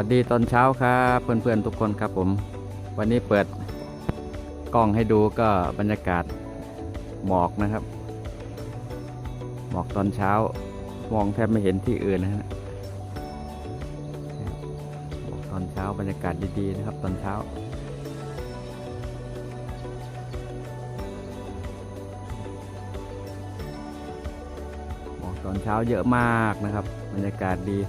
วัสดีตอนเช้าครับเพื่อนๆทุกคนครับผม วันนี้เปิดกล้องให้ดูก็บรรยากาศหมอกนะครับ หมอกตอนเช้ามองแทบไม่เห็นที่อื่นนะฮะหมอกตอนเช้าบรรยากาศดีๆนะครับ ตอนเช้า หมอกตอนเช้าเยอะมากนะครับ บรรยากาศดี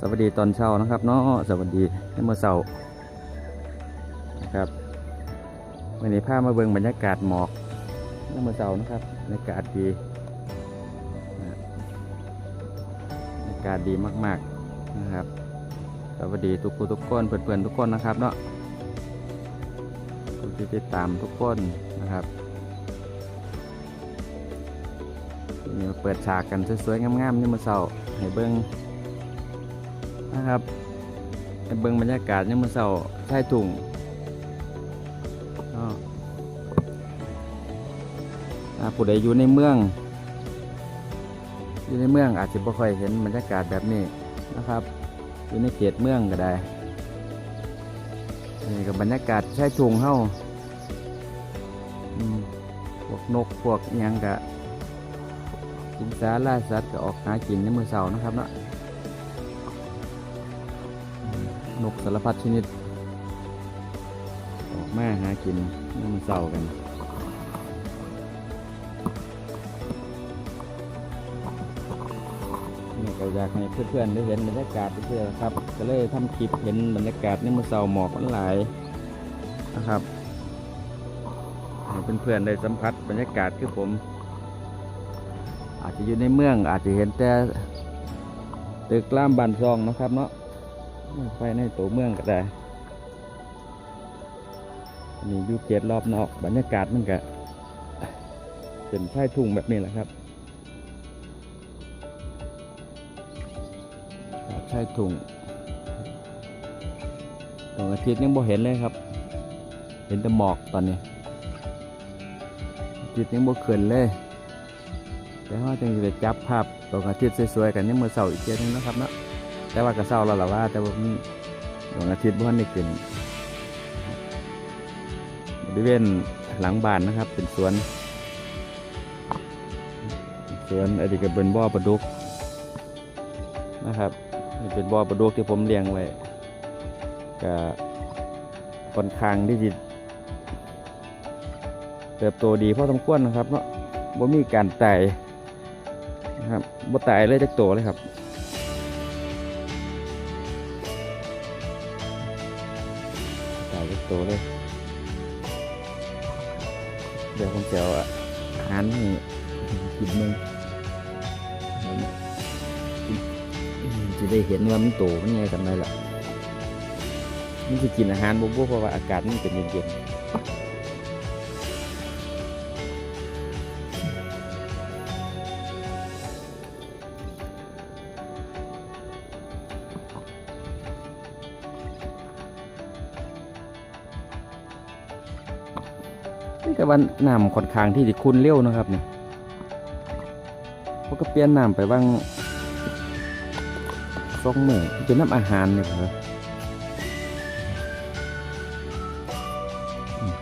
สวัสดีตอนเช้านะครับเนาะสวัสดีให้เมื่อเช้านะครับวันนี้พามาเบิ่งบรรยากาศหมอกเมื่อเช้านะครับบรรยากาศดีบรรยากาศดีมาก ๆนะครับ สวัสดีทุกผู้ทุกคนเพื่อนๆทุกคนนะครับเนาะผู้ที่ติดตามทุกคนนะครับนนี้มาเปิดฉากกันสวยๆงามๆนี่เมื่อเช้าให้เบิ่ง นะครับไปเบิ่งบรรยากาศยังมือเสาชายถุงก็ผู้ใดอยู่ในเมือง อยู่ในเมืองอาจจะไม่ค่อยเห็นบรรยากาศแบบนี้นะครับ อยู่ในเขตเมืองก็ได้นี่กับบรรยากาศใชายถุงเฮาพวกนกพวกยังกะกินสาล่าสัตว์ก็ออกหากินในมือเสานะครับเนาะ นกสารพัดชนิด ออกมาหากินน้ำเศร้ากันนี่ก็อยากให้เพื่อนๆได้เห็นบรรยากาศเพื่อนๆครับ ก็เลยทำคลิปเห็นบรรยากาศนี่มันเศร้าหมอกมันหลายนะครับเพื่อนๆได้สัมผัสบรรยากาศคือผม อาจจะอยู่ในเมืองอาจจะเห็นแต่ตึกล่ามบานซองนะครับเนาะ ไปในตัวเมืองก็ได้นี่ยูเขตรอบนอกบรรยากาศมันก็เป็นชายทุ่งแบบนี้แหละครับชายทุ่งตอนอาทิตย์ยังบ่เห็นเลยครับ เห็นแต่หมอกตอนนี้อาทิตย์ยังบ่ขึ้นเลย แต่ว่าจึงจะจับภาพตอนอาทิตย์สวยๆกันยังมือเสาร์อีกเทีนึงนะครับเนาะ แต่ว่าก็เศร้าแล้วล่ะว่า แต่ว่ามันดวงอาทิตย์บ้านได้ขึ้นบริเวณหลังบ้านนะครับ เป็นสวน สวนอันนี้ก็เป็นบ่อปลาดุกนะครับเป็นบ่อปลาดุกที่ผมเลี้ยงไว้ก็ค่อนข้างที่จะเติบโตดีพอสมควรนะครับเนาะบ่มีการไตายนะครับบ่ไตายเลยจักโตวเลยครับ ตัวเลย เดี๋ยวผมจะเอาอาหารให้กินมึงจะได้เห็นว่ามันโตมันไงกันได้ล่ะมันจะกินอาหารบุบเพราะว่าอากาศมันเป็นเย็นๆ แต่ว่าน้ำค่อนข้างที่จะคุ้นเร็วนะครับนี่เขาก็เปลี่ยนน้ำไปบ้างสองหมื่นเป็นน้ำอาหารเนี่ยครับอืม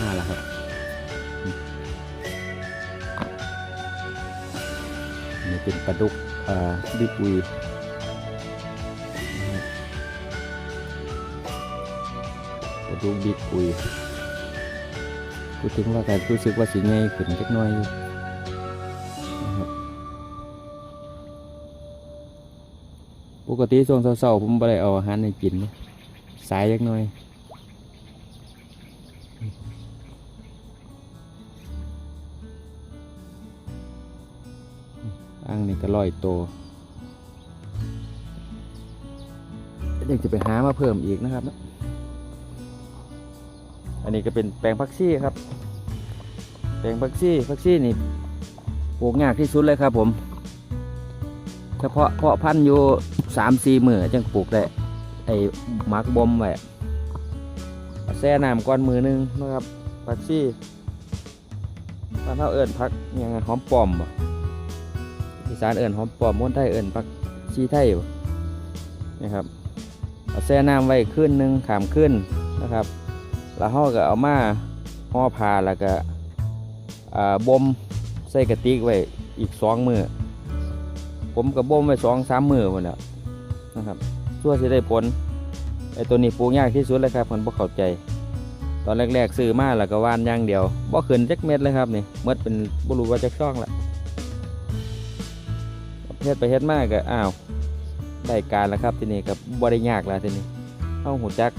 น่าละครับนี่เป็นปลาดุกอ่าดิบวีปลาดุกดิบวี พูดถึงว่าการรู้สึกว่าสีไงขึ้นเล็กน้อยอยู่ปกติช่วงเช้าๆผมไม่ได้เอาอาหารให้กินนะสายเล็กน้อยอ่างนี่ก็ลอยโตยังจะไปหามาเพิ่มอีกนะครับ อันนี้ก็เป็นแปลงพักซี่ครับ แปลงพักซี่พักซี่นี่ปลูกยากที่สุดเลยครับผม เฉพาะเพาะพันธุ์อยู่สามสี่หมือจังปลูกได้ไอ้หมักบอมไว้เอาแช่น้ำก้อนมือหนึงนะครับพักซี่บ้านเท่าเอิญพักยังไงหอมปอมบ่อีสานเอิญหอมปอมม้วนไทยเอิญพักชีไทยบ่นี่ครับเอาแช่น้ำไว้ขึ้นหนึ่งขามขึ้นนะครับ แล้วเขาก็เอามาห่อผ้าแล้วก็บ่มใส่กระติกไว้อีกสองมือผมก็บ่มไว้สองสามมือหมดแล้วนะครับช่วยจะได้ผลไอ้ตัวนี้ปลูกยากที่สุดเลยครับผมบ่เข้าใจ ตอนแรกๆซื้อมาแล้วก็วานอย่างเดียวบ่ขึ้นจักเม็ดเลยครับนี่เม็ดเป็นบ่รู้ว่าจักช่องละเฮ็ดไปเฮ็ดมากก็อ้าวได้การแล้วครับทีนี้ก็บ่ได้ยากแล้วทีนี้เฮาหูจัก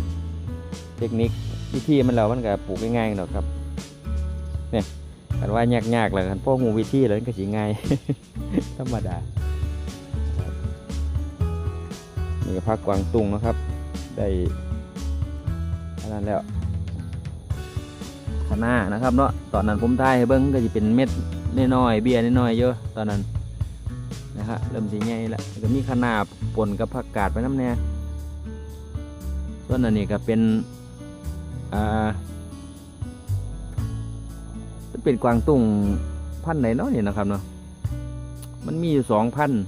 เทคนิค วิธีมันแล้วมันก็ปลูกง่ายๆหรอกครับเนี่ยกันว่ายากๆแล้วกันพวกงูวิธีแล้วก็สิง่ายธรรมดานี่ก็พักกวางตุงนะครับ ได้อันนั้นแล้วคะน้านะครับเนาะตอนนั้นผมทายเบิ้งก็จะเป็นเม็ดน้อยๆเบี้ยน้อยๆเยอะตอนนั้นนะฮะเริ่มสีง่ายแล้วก็มีคะน้าปนกับผักกาดไปน้ำแน่ส่วนอันนี้ก็เป็น อ่ามันเป็นกวางตุ้งพันธุ์ไหนเนาะเนี่ยนะครับเนาะมันมีอยู่สองพันธุ์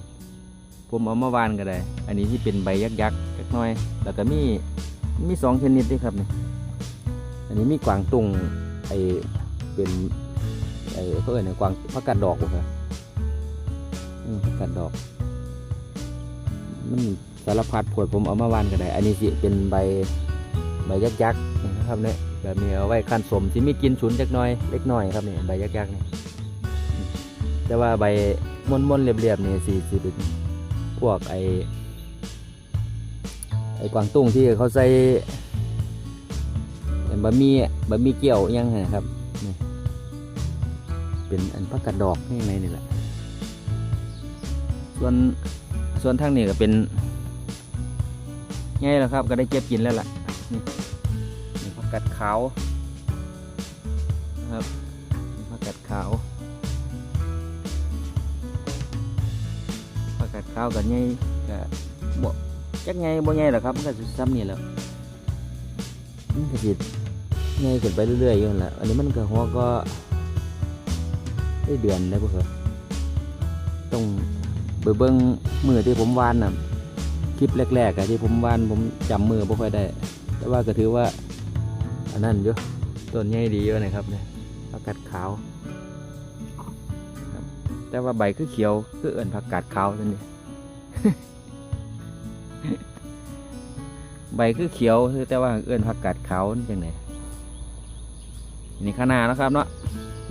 ผมเอามาวานก็ได้ อันนี้ที่เป็นใบยักษ์ยักษ์เล็กน้อย แล้วก็มีมีสองชนิดด้วยครับนี่อันนี้มีกวางตุ้งไอเป็นไอเขาเอ่ยกวางผักกาดดอกครับอืมผักกาดดอก มันสารพัดผลผมเอามาวานก็ได้ อันนี้สิเป็นใบใบยักษ์ยักษ์ ครับเนี่ยแบบนี้เอาไว้ขั้นสมที่มีกินฉุนจักน้อยเล็กน้อยครับเนี่ยใบยักษ์ยักษ์เนี่ยแต่ว่าใบม้วนๆเรียบๆนี่สีสีเป็นพวกไอไอกวางตุ้งที่เขาใส่บะหมี่บะหมี่เกี๊ยวยังไงครับนี่เป็นอันพักกระดอกนี่ไงนี่แหละส่วนส่วนทางนี้ก็เป็นไงล่ะครับ ก็ได้เก็บกินแล้วล่ะนี่ กกาดขาวนะครับผักกาดขาวผักกาดขาวกับไงก็บ่จักไงบ่ไงหรอครับมันก็ซ้ำนี่แหล้วมันก็สิไงขึ้นไปเรื่อยๆอยู่นั่นแหละอันนี้มันก็หัวก็ได้เดือนได้บ่เหรอต้องเบิ่งมือที่ผมวานน่ะคลิปแรกๆอะที่ผมวานผมจำมือบ่ค่อยได้ แต่ว่าก็ถือว่า อันนั้นเยอะต้นใหญ่ดีเยอะนะครับเนี่ยผักกาดขาว แต่ว่าใบคือเขียวคือเอิ่นผักกาดขาวนั่นนี่ใบคือเขียวคือแต่ว่าเอิ่นผักกาดขาวนี่จังไงนี่ข้างหน้านะครับเนาะ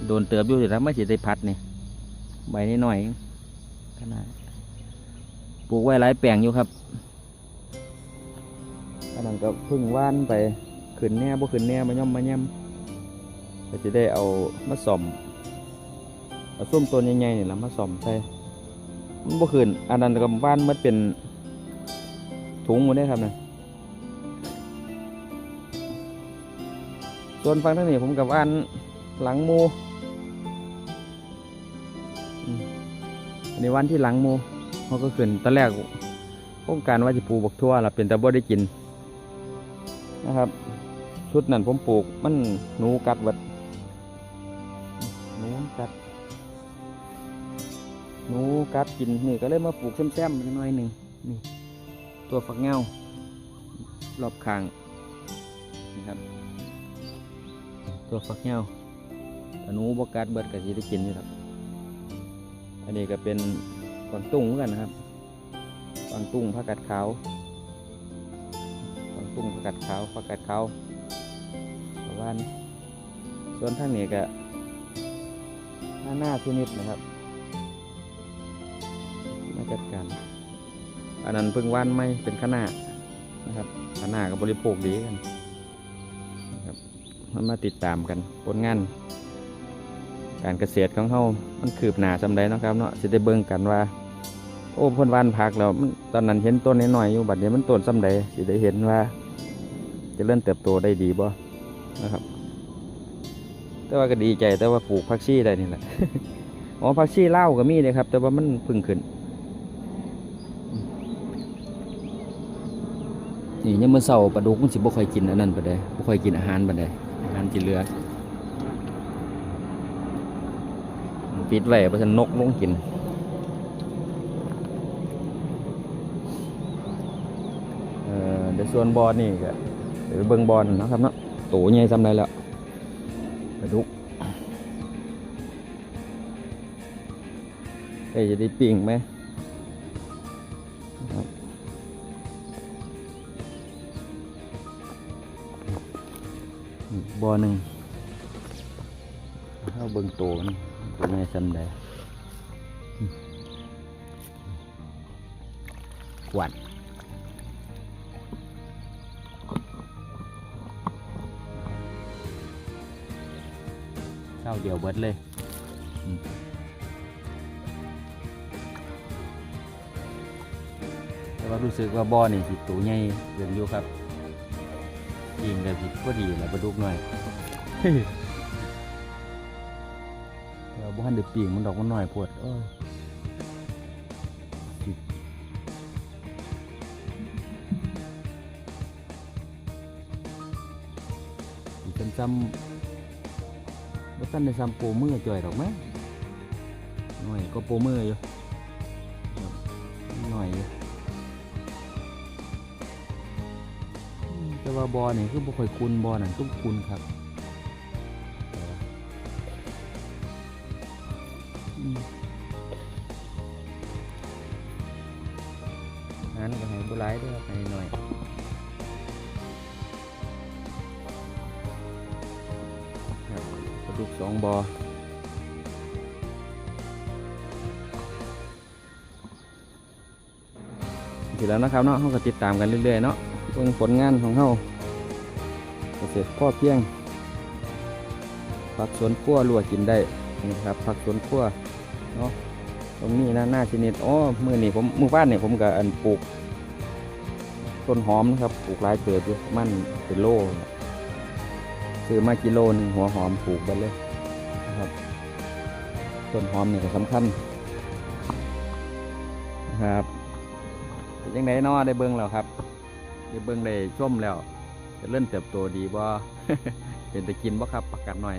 โดนเติบอยู่เดี๋ยวไม่สิได้พัดนี่ใบนิดหน่อยข้างหน้าปลูกไว้หลายแปลงอยู่ครับอันนั้นก็พึ่งว่านไป ขึ้นแน่บ่ขึ้นแน่มาย่อมมาย่ำก็จะได้เอามาส่อมเอาส้มตัวใหญ่ๆนี่ละมาส่อมใส่มันบ่ขึ้นอันนั้นก็บ้านมันเป็นถุงหมดได้ครับนะส่วนฟังทั้งนี้ผมกับบ้านหลังมูอันนี้วันที่หลังมูเขาก็ขึ้นตอนแรกโครงการว่าจะปลูกบักทั่วละเป็นแต่บ่ได้กินนะครับ ชุดนั้นผมปลูกมันหนูกัดเวัดหนูกัดหนูกัดกินนี่ก็เลยมาปลูกแซมๆนิดหน่อยหนึ่งนี่ตัวฝักเงารอบข้างนี่ครับ ตัวฝักเงาหนูบกัดเบิดก็สิได้กินอยู่ครับ อันนี้ก็เป็นกวางตุ้งเหมือนกันนะครับกวางตุ้งผักกาดขาวตุ้งผักกาดขาวผักกาดขาว ประมาณส่วนทางนี้ก็หน้าหน้าชนิดนะครับมาจัดการอันนั้นเพิ่งว่านไม่เป็นข้าหน้านะครับข้าหน้ากับบริโภคดีกันนะครับมันมาติดตามกันผลงานการเกษตรของเฮามันคืบหน้าจำได้นะครับเนาะจะได้เบิ่งกันว่า โอ้พ่นวานผักแล้วตอนนั้นเห็นต้นน้อยๆอยู่บัดนี้มันต้นซ้ำใดสิได้เห็นว่า จะเริ่มเติบโตได้ดีบ่ นะครับ แต่ว่าก็ดีใจแต่ว่าปลูกผักชีได้นี่แหละอ๋อผักชีเล่าก็มีเลยครับ แต่ว่ามันพึ่งขึ้นนี่ยังมื่อเช้าปลาดุกมันสิบ่ค่อยกินอันนั้นปานใดบ่ค่อยกินอาหารปานใดอาหารที่เหลือปิดไว้เพราะฉันนกลงกินเอ่อเดี๋ยวส่วนบอลนี่ก็เดี๋ยวเบิ่งบอลนะครับเนาะ โตใหญ่ซำได้แล้วไปดุกเอ้จะได้ปิ้งไหมครับอีกบอหนึ่งเอาเบิ่งโตมันโตใหญ่ซำได้อืมกวาดาเดียวเบิดเลยอืมแต่ว่ารู้สึกว่าบ่อนี่สิตัวใหญ่เกินอยู่ครับยิงกับสิก็ดีแหล้วปลาดุกหน่อยเราบ้านเดือปีงมันดอกมันหน่อยปวดโอ้ยสิสิจำจำ บ่ทันได้ซ้ำโปมือจ่อยดอกมั้ยหน่อยก็โปมืออยู่หน่อยอยู่อืมแต่ว่าบอนี่คือบ่ค่อยคุ้นบอนั่นต้องคุ้นครับแต่ว่าอืมงั้นก็ให้บ่หลายเด้อให้หน่อยาดุกสองบอแล้วนะครับเนาะเขาก็ติดตามกันเรื่อยๆเนาะเบิ่งผลงานของเขาเกษตรพ่อเพียงผักสวนครัวลวกกินได้นี่ครับผักสวนครัวเนาะตรงนี้นะหน้าชนิดอ๋อมือนี่ผมมือบ้านเนี่ยผมกับอันปลูกต้นหอมนะครับปลูกหลายเกิดอยู่มันเป็นโลซื้อมากิโลหนึ่งหัวหอมปลูกไปเลย ต้นหอมนี่ก็สำคัญนะครับยังไงนอได้เบิ้งแล้วครับ ได้เบิ้งได้ชมแล้วจะเริ่มเติบโตดีบ่เป็นจะกินบ่ครับประกาศหน่อย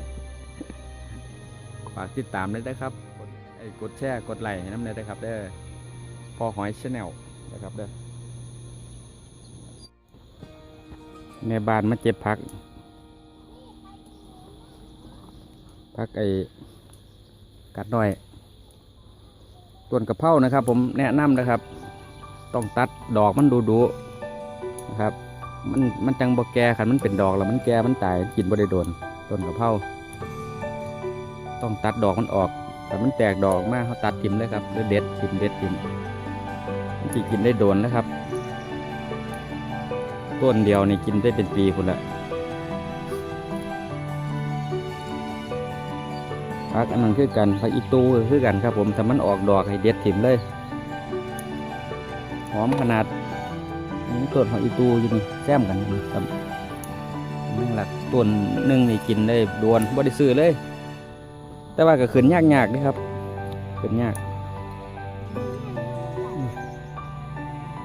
ฝากติดตามด้วยนะครับกดไอ้กดแชร์กดไลค์ให้น้ำเลยนะครับเด้อพอหอยชาแนลนะครับเด้อในบ้านมาเจ็บพัก พักไอ้ กัดหน่อยต้นกะเพรานะครับ ผมแนะนำนะครับ ต้องตัดดอกมันดูดูนะครับ มันมันจังบ่แก่ขันมันเป็นดอกแล้วมันแก่มันตายกินบ่ได้โดนต้นกะเพราต้องตัดดอกมันออกแต่มันแตกดอกออกมาเขาตัดทิมเลยครับเด็ดทิมเด็ดทิมมันสิกินได้โดนนะครับ ต้นเดียวนี่กินได้เป็นปีคุณละ พักอันนั้นคือกันพักอีตูคือกันครับผมแต่มันออกดอกให้เด็ดถิ่มเลย หอมขนาดนี่ต้นของอีตูอยู่นี่แซมกันนี่ครับนี่หลักต้นหนึ่งนี่กินได้ดวนบ่ได้ซื้อเลย แต่ว่าก็ขึ้นยากยากๆเด้ครับขึ้นยาก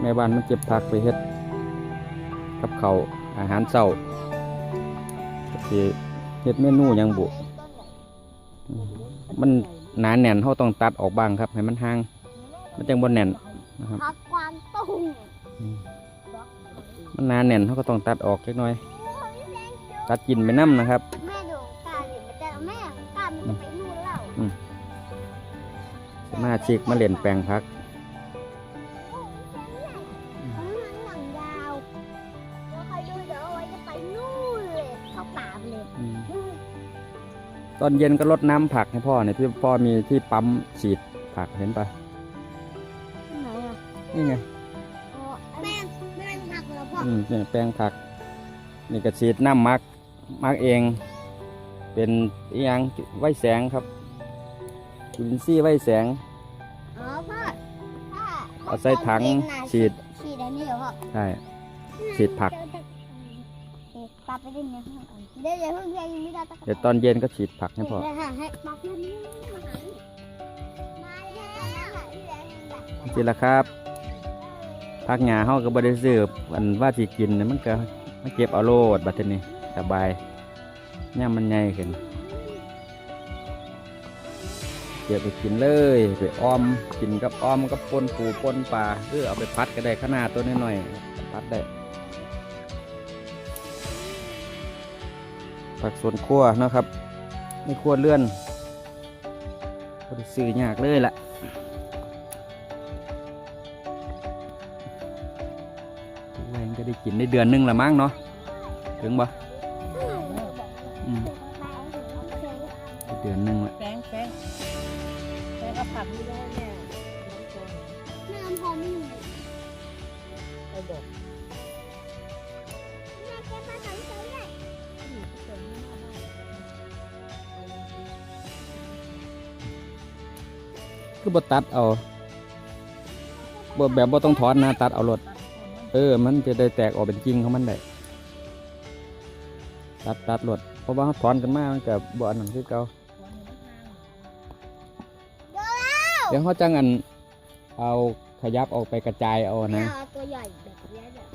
แม่บ้านมันเก็บผักไปเฮ็ดกับเขาอาหารเช้าสิเฮ็ดเมนูยังบุ มันหนาแน่นเขาต้องตัดออกบ้างครับให้มันห่าง มันจังบนแน่นนะครับพักกวางตุ้งมันหนาแน่นเขาก็ต้องตัดออกเล็กน้อย ตัดกินไปน้ำนะครับแม่ดูตาหรือแต่แม่ตามันจะไปนู่นแล้วสมาชิกมาเล่นแปลงพัก ตอนเย็นก็รดน้ำผักให้พ่อเนี่ยพี่พ่อมีที่ปั๊มฉีดผักเห็นปะไหนอะนี่ไงแม่แม่ผักเหรอพ่ออืมเนี่ยแปลงผัก นี่ก็ฉีดน้ำมักมักเอง เป็นอหยังไว้แสงครับจุลินทรีย์ไว้แสงอ๋อพ่อพ่อเอาใส่ถังฉีดฉีดอันนี้เหรอพ่อใช่ฉีดผักเอ๊ะ เล่นในห้องเดี๋ยวอย่าเพิ่งยังไม่ได้ตะกเดี๋ยวตอนเย็นก็ฉีดผักให้พอเดี๋ยวหาให้ปลาเพื่อนนี่มาหานี่มาแล้วจริงละครับผักหญ้าเฮาก็บ่ได้ซื้ออันว่าสิกินน่ะมันก็มาเก็บเอาโลดบัดนี้สบายย่ามมันใหญ่ขึ้นเก็บไปกินเลยไปอ้อมกินกับอ้อมกับปนปูปนปลาหรือเอาไปพัดก็ได้ขนาดตัวน้อยๆพัดได้ ผักสวนครัวเนาะครับไม่ครัวเลื่อนบ่ได้ซื้อยากเลยล่ะแรงก็ได้กินได้เดือนหนึงละมั้งเนาะถึงบ่อืมได้เดือนหนึงละแป้งแป้งแป้งก็ผักไม่ได้เนี่ยน้ำพอไม่มีไอ้ดอก คือบ่ตัดเอาบ่แบบบ่ต้องถอนนะตัดเอารถเออ มันจะได้แตกออกเป็นกิ่งของมันได้ตัดตัดรถเพราะว่าเขาถอนกันมามันก็บ่อันนั้นคือเก่าเดี๋ยวเขาจังอันเอาขยับออกไปกระจายเอานะเอาตัวใหญ่แบบนี้เนี่ย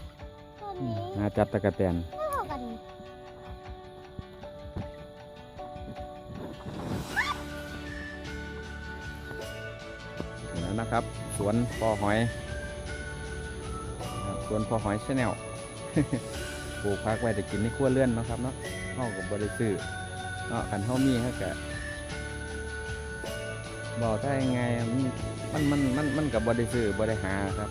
ตัวอืนี้มหาจับตะกะแตน นะครับ สวนพอหอย สวนพอหอยชาแนลปลูกพักไว้แต่กินในครัวเรือนนะครับเนาะเฮากับบริซื้อเนาะกันเฮามีเฮาก็บอกได้ยังไงมันมันมันมันกับบริซื้อบริหาครับ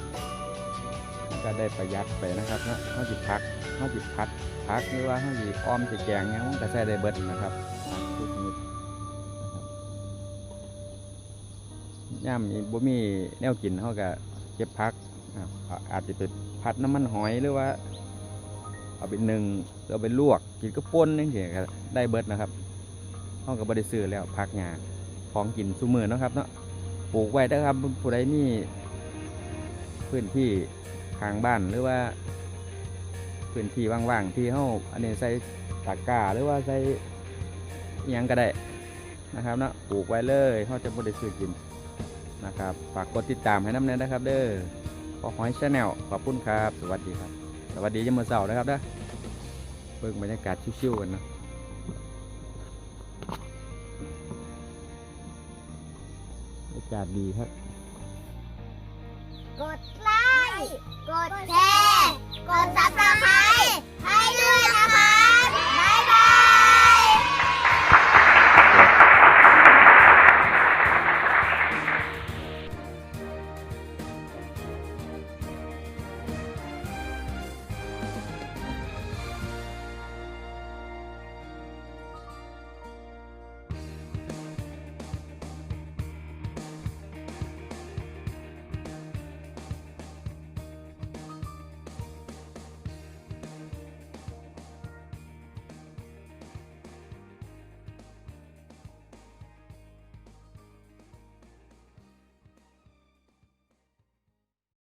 ก็ได้ประหยัดไปนะครับเนาะเฮาจิพักเฮาจิพัดพักหรือว่าเฮาจิออมจิแกงเนี่ยมันก็ใช้ได้เบิดนะครับผักทุกนิด ย่ามีบ่มีแนวกินเฮาก็เก็บพัก อาอาจจะเป็นพัดน้ำมันหอยหรือว่า เอาไปนึ่งหรือเอาไปลวกกินก็ป่นนี่เสียได้เบิดนะครับห้องกับบริซื้อแล้วพักงานของกินซุมือนะครับเนาะปลูกไว้นะครับผู้ใดมีพื้นที่ข้างบ้านหรือว่า พื้นที่ว่างๆที่เฮาอันนี้ใส่ตะกร้าหรือว่าใส่อิหยังก็ได้นะครับเนาะปลูกไว้เลยเฮาจะบริซื้อกิน นะครับฝากกดติดตามให้น้ำเน้นนะครับ เด้อขอหอยชาแนลขอบคุณครับ สวัสดีครับ สวัสดียามมื้อเช้านะครับนะเบิ่งบรรยากาศชิวๆกันนะบรรยากาศดีครับ กดไลค์ กดแชร์ กดซับสไครต์ให้